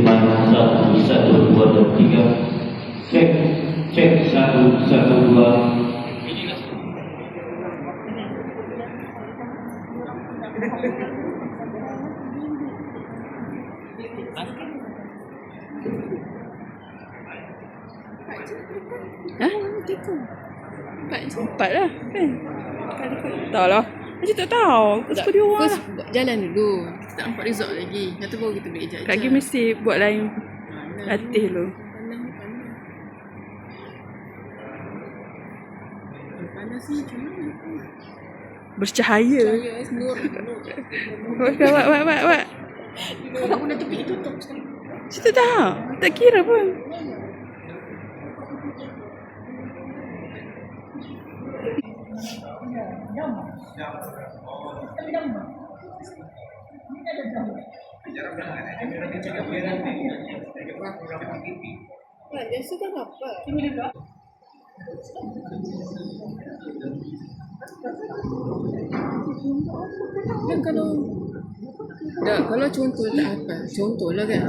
mana satu, satu, dua, dan tiga. Cek, cek, satu, satu, dua. Ha? Empat je. Empat lah kan? Tak lah. Macam tak tahu. Aku suka dia orang First lah. buat jalan dulu. Kita tak nampak result lagi. Lepas tu baru kita boleh ejak-ejak. Kak Gim mesti buat lain latih lu. Panas ni macam mana? Bercahaya. Cahaya es nur. Buat, buat, buat, buat. Kalau guna tepi itu tutup sekali. Kita tak. Tak kira pun. Kan, biasa kan apa? Dan kalau Tak, kalau contoh tak apa Contoh lah kan